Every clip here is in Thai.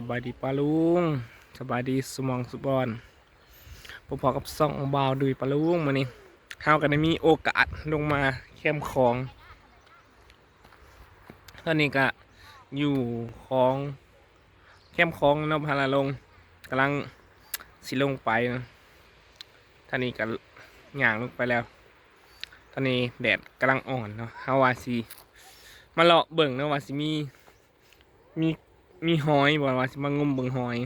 สบายดีปาลุงสบายดีสมองสุบอนผมพอกับซ่องบาวดุยปาลุงมานี่เฮากันได้มีโอกาสลงมาแคมของ ตอนนี้ก็อยู่ของแคมของนพาราลงกำลังสิลงไปนะท่านี้ก็ย่างลงไปแล้ว ตอนนี้แดดกำลังอ่อนเนาะฮาวาสิมาเลาะเบิ่งเนาะว่าสิมีมี มีหอยบอกว่าสิมางมเบิ่งหอย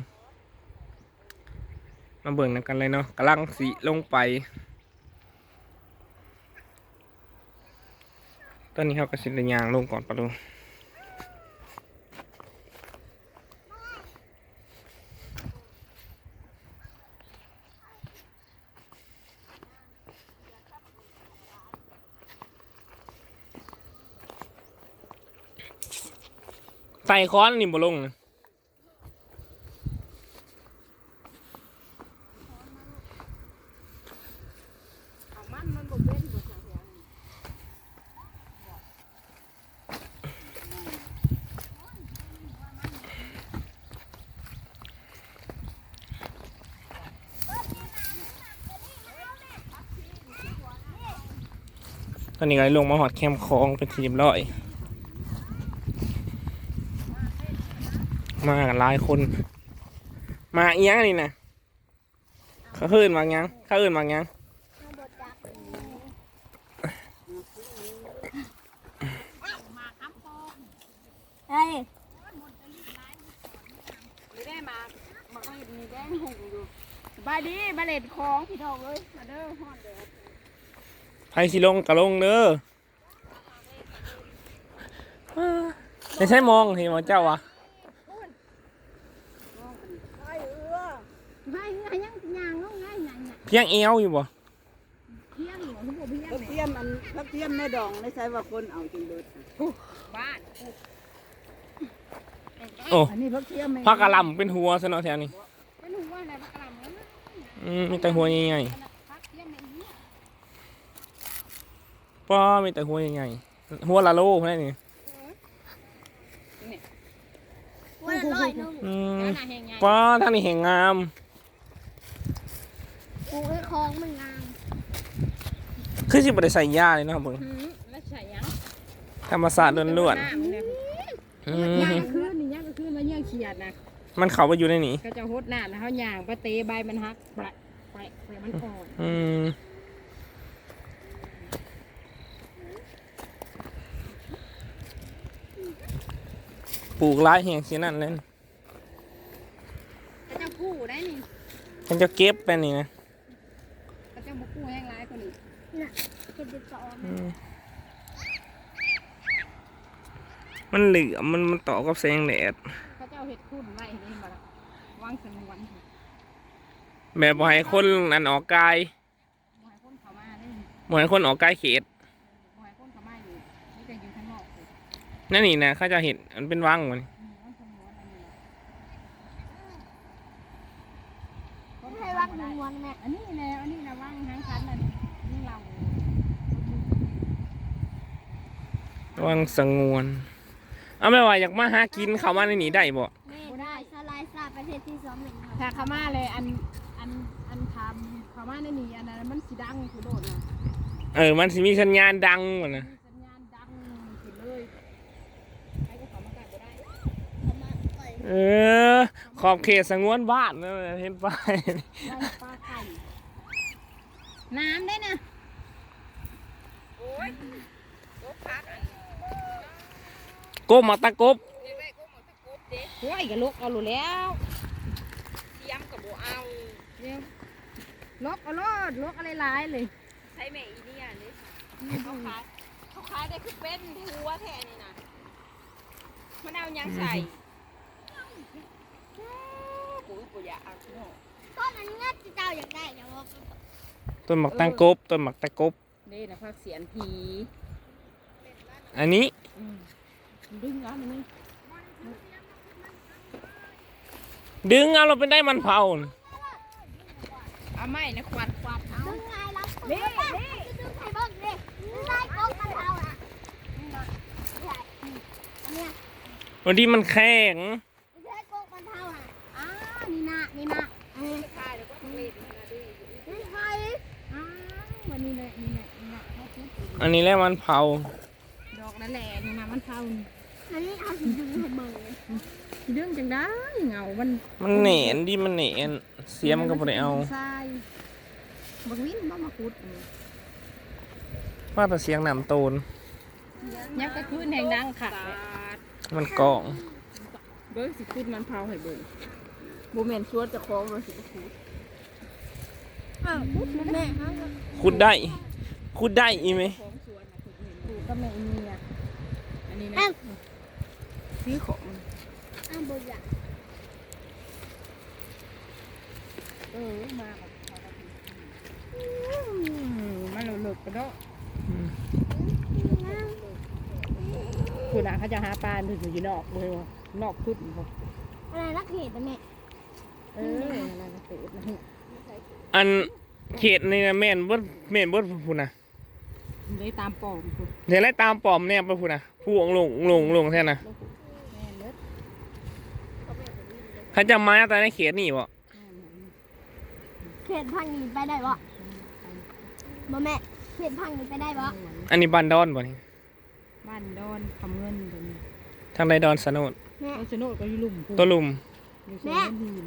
มาเบิ่งนำกันเลยเนาะกำลังสีลงไป ตอนนี้เขาก็สิได้ย่างลงก่อนปะดู ส่ค้อนนี่บ่ลงนะเอามันมันบ่เป็นบ่ใช่แถวนี้ตอนนี้ก็ได้ลงมาหอดแคมป์ของเป็นทีเรียบร้อย มากันหลายคน มาเอียงนี่นะเขาเฮินมายังเขาเฮินมายังเฮ้ยไม่ได้มามาก็เห็นมีแดงหุ่งอยู่สบายดีมาเล่นของพี่น้องเอ้ยมาเด้อฮ้อนแดดไพสิลงกะลงเด้อไม่ใช่มองเห็นว่าเจ้าวะ ไอ้เอื้อ ไม่ให้ยังยางลงง่ายยัง เพียงเอวอยู่บ่เที่ยงหรือทุกคนเที่ยงพักเทียมอันพักเทียมแม่ดองไม่ใช่ว่าคนเอาจนเบิดบ้านโอ้อันนี้พักเทียมแม่พักกะหลำเป็นหัวซะเนาะแถวนี้เป็นหัวอะไรพักกระลำนั้นอืมมีแต่หัวใหญ่พักเที่ยงในนี้ๆป้อมีแต่หัวใหญ่ๆหัวละโลแค่นี้วันละร้อยนึงอืมนั่นน่ะแหงไงป้อท่างนี้เห็นงามปลู กให้คลองมันงามคือสิบ่ได้ใส่ยาเลยเนาะเบิ่งหืมแล้วใส่ยังธรรมศาสตร์ล้วนน้ำเนี่ยๆอืย่างมก็คือนี่ย่างก็คือมาย่างเขียดนะมันเข้าไปอยู่ในนี้ก็จะหดน้ำนะเขาย่างไปเตะใบมันหักแปะแปะแปะมันอ่อนอืมปลูกหลายแห่งสินั่นเลยก็จะกู้ได้นี่มันจะเก็บไปนี่นะ มมันเหลือมมันมันต่อกับแสงแดดเขาจะเอาเห็ดคุ้นไว้นี่มาละวางสงวนแบบบ่ให้คนอันออกกายหอยพ่นเขามาได้นี่บ่ให้คนออกกายเขตหอยพ่นเขามาอยู่นี่จะอยู่ข้างนอกสินั่นนี่นะเขาจะเห็นมันเป็นวังมัน อืมวางสงวนอันนี้นะ ไม่ให้วัดหนึ่งวันแม่ อันนี้แหละอันนี้นะวางหางคันอันนี้นี่เรา วังสงวน เอาไม่ว่าอยากมาหากินเขามาในนี้ได้บ่แม่ได้สลายซาประเทศที่สองหนึ่งครับถ้าเขามาเลยอันอันอันทำเขามาในนี้อันนั้นมันสีดังคือโดดนะเออ มันสิมีสัญญาณดังหมดนะมีสัญญาณดังขึ้นเลยใครก็เขามากัดก็ได้เขามาปล่อยเออ ขอบเขตสงวนบ้านนะเห็นไปได้ปลาไข่น้ำได้นะโอ้ยรถพักอัน กบมาตะกบโอ้ยกับลูกเอาหลุแล้วเทียมกับโบเอาเดี๋ยวลกเอาโลดลกอะไรหลายเลยใช้แม่อีเนี่ยนี่เขาขายเขาขายได้คือเป็นทัวแทนนี่นะมันเอายังใส่ปุ๋ยปุ๋ยอะเอาเนาะก้อนอันนี้เจ้าอยากได้แต่ว่าต้นหมักตังกบต้นหมักตะกบนี่นะพักเสียนผีอันนี้อืม ดึงเอาหนึ่งดึงเอาเราเป็นได้มันเผาน่ะเอาไม้นะควันควันเอาดึงไงรับนี่นี่ดึงไข่เบิ้งนี่ได้ก้อนมันเอาอะอันเนี้ยวันที่มันแข็งไม่ใช่ก้อนมันเอานี่นะนี่นะเอ้ยใช่แล้วก็ต้องเล่นนะดินี่ใครอ้าววันนี้เลยนี่แหละนี่แหละเขาพูดถึงอันนี้แหละมันเผาดอกนั่นแหละนี่นะมันเท่านี่ อันนี้เอาสีดึงให้เบิ่งเลยเรื่องจังได้เหงามันมันเหน็นดิมันเหน็นเสียมนก็บ่ได้เอาทรายบักวินบ่มาขุดนี่ว่าแต่เสียงน้ำโตน ยับกระคืนแห่งดังค่ะ มันกอง เบิ้งสิขุดมันเผาให้เบิ้งบ่แม่นชวนเจะคล้าของว่าสิบ่ขุดอ้าวแม่ฮะขุดได้ ขุดได้อีไหม ของสวนน่ะขุดเห็นอยู่ก็แม่อีเมียอันนี้นะ อ้าว ซื้อของอ้าวบ่อยากเออมาแบบเขาก็ผิดอืมมันเลิกๆก็เนาะคุณน่ะเขาจะหาปลาถึงอยู่นอกเลยว่ะนอกขุดนี่บ่อะไรรักเหตุนะแม่เออนั่นน่ะเปิดนะอันเขตนี่นะแม่นบ่แม่นบ่พูดนะเลยตามปอมคุณเดี๋ยวไล่ตามปอมแนบไปพูดนะผู้องลงลงลงแท่นะแม่เลิศ เขาจะมาแต่ในเขตนี่บ่เขตพังนี้ไปได้บ่บ่แม่เขตพังนี้ไปได้บ่อันนี้บ้านดอนบ่นี่บ้านดอนคำเงินตัวนี้ทางใดดอนสนุดแม่ต้นชะโนดก็อยู่ลุ่มพุ่นตัวลุมอยู่เส้นเงินหิน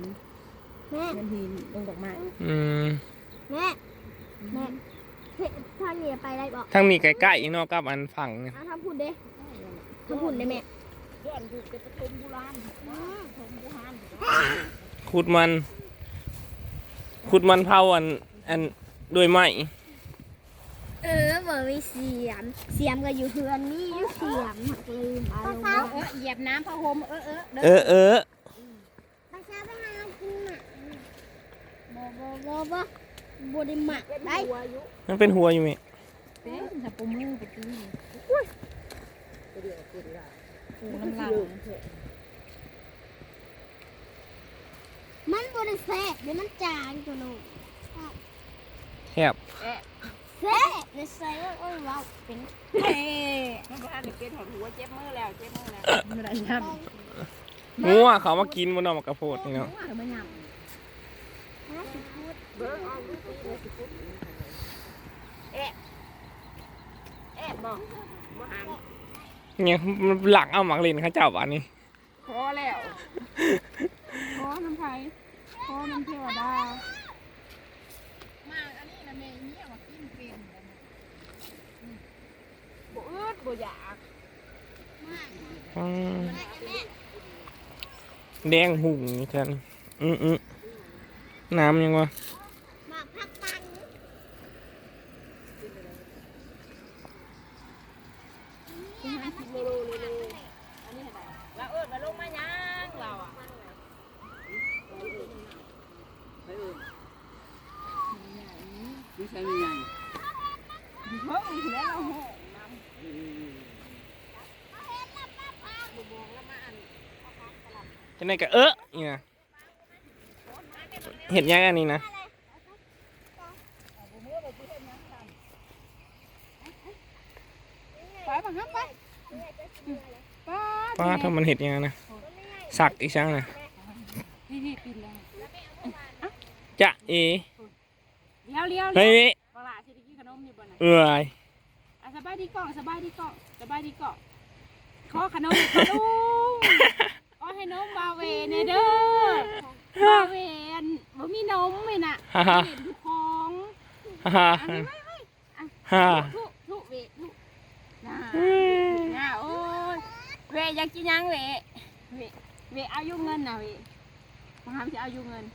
แม่เงินหินลงดอกไม้อืมแม่แม่เขตพังนี้ไปได้บ่ทางนี้ใกล้ๆอีกเนอกกับอันฝั่งเนี่ยอ้าวทำพูดเด้ทำพูดได้แม่ ย้อนดูเป็นปฐมโบราณปฐมโบราณขุดมัน ขุดมันเผาอัน อันด้วยไม้เออบ่มีเสียม เสียมก็อยู่เฮือนนี่อยู่เสียมหักลืมเอาลงเออเออเหยียบน้ำพะโฮมเออเออเด้เออเออภาษาไปหากินน่ะบ่บ่บ่บ่บ่ได้หมักได้มันเป็นหัวอยู่ไหมเต้นถ้าปูมือไปตี ปูน้ำลายมันบ่ได้แซ่บเดี๋ยวมันจางตัวนู้นแคบแซ่บในใส่โอ้ยว้าวเป็นเฮ้มันบ่ทันได้เป็นหอดหัวเจ็บมือแล้วเจ็บมือแล้วไม่ได้ยับงัวเขามากินบนนอกมากระโพดนี่เนาะว่าไม่ยับห้าสิบพูดเบิ่งเอาดูสิเลยสิพุดเอ๊ะเอ๊ะบ่บ่หัน เนี่ยมันหลักเอาหมักเลนเขาเจ้าอันนี้พอแล้วพอน้ำไผ่พอน้ำเทวดามาอันนี้นะแม่เนี่ยว่ากินเป็นบ่อึดบ่อยากอืมแดงหุ่งนี่ท่านอืมอืมน้ำยังวะ หมากพักปัน แล้วเอิ้นมาลงมายังเราอะ ไม่ใช่ไม่ใหญ่เพิ่งแล้วเราโหจะไหนก็เออเนี่ยเห็ดยังอันนี้นะไปบังคับไปป้าป้าถ้ามันเห็ดยังไงนะสักอีกช่างนะพี่พี่ปิดแล้วจะเอ เลี้ยวเลี้ยวเฮ้เลี้ยวยปลาสิได้กินขนมอยู่บ่น่ะเอ้ยอะสบายดีก่อนสบายดีก่อนสบายดีก่อนขอขนมขนมขอให้นมบาเวเนเด้อบาเวนบ่มีนมเลยน่ะฮ่าฮ่าเห็นทุกของฮ่าอันนี้ไม่ไม่ฮ่าทุทุเวทุน่าน่าโอ้ยเวอยากกินยังเวเวเวเอาอยุเงินน่ะเวมาหามสิเอาอยุเงิน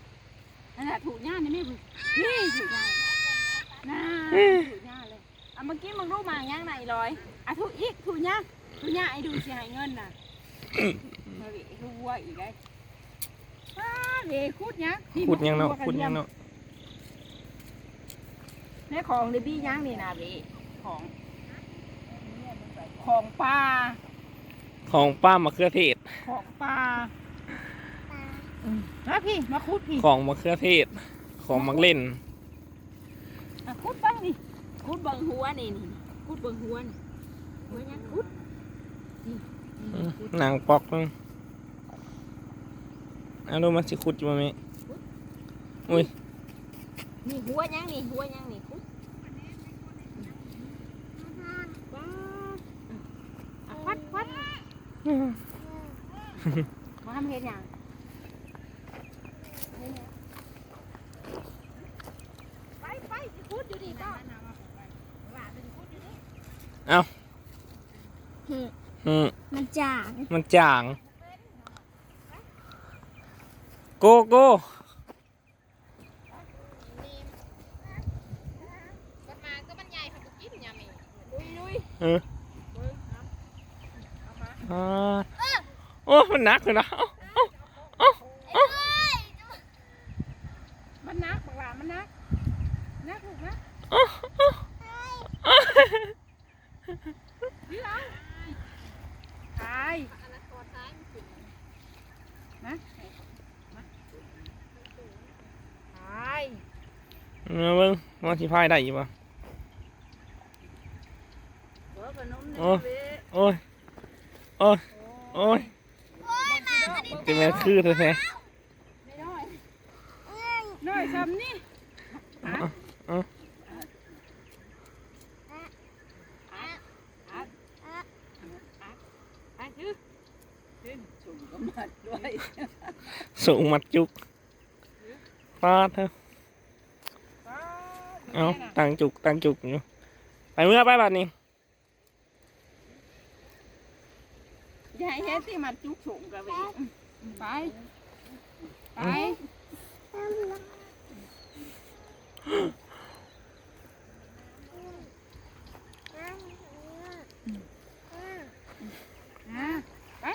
นั่นแหละถูกย่านี่ไม่ถูกนี่ถูกย่าน่าถูกย่าเลยเอาเมื่อกี้มึงรู้มาย่างไหนลอยอะถูกอีกถูกย่าถูกย่าไอ้ดูสิให้เงินน่ะมาเวรู้ว่าอีกไอ้าเวคุดยังขุดยังเนาะขุดยังเนาะในของในบี้ย่างนี่นะเวของของปลาของป้ามะเขือเทศของปลา มมาพี่มาคุดพี่ของมะเขือเทศ ของมักเล่นอะคุดบ้างนี่คุดเบังหัวนี่นี่คุดเบังหัวนี่หัวยังคุดอืมนางปอกนึงเอาลงมาสิขุดอยู่บ่แม่อุ้ยนี่หัวยังนี่หัวยังนี่ปุ๊บว้าอะควัดควัดมาทำเฮ็ดหยังไป ไปสิพูดอยู่ดีป่ะอืมมันจาง มันจาง โกโก้มันมาก็มันใหญ่ค่ะกูกินยามีเอออ่าโอ้มันหนักเลยนะเอ้ามันนักบักหลามันนัก นักลูกนะตายนะตายเอาเบิ่งว่าสิพายได้อยู่ป่ะโอ้เด้อเว้ยโอ้ยโอ้ยโอ้ยจะแม่คือแท้ไม่น้อยน้อยซ้ำนี่ ๆเอาเอาไปยืดสุ่มก็มัดด้วยสูงมัดจุกฟาดเถ อะเอาตั้งจุกตั้งจุกอยู่ไปเมื่อไปบัดนี้อย่าให้เฮ็ดที่มันจุกสูงกระเวกไปไปนะไป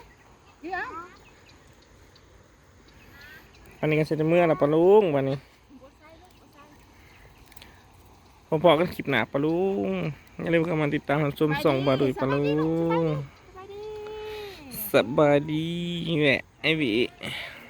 เดี๋ยววันนี้ก็เสร็จเมื่อแล้วปะลุงวันนี้พอพอๆกันคลิปหนาปะลุงอย่าลืมเข้ามาติดตามชมส่องบาดุยปะลุงไปดิสบายดีแหละไอหวีส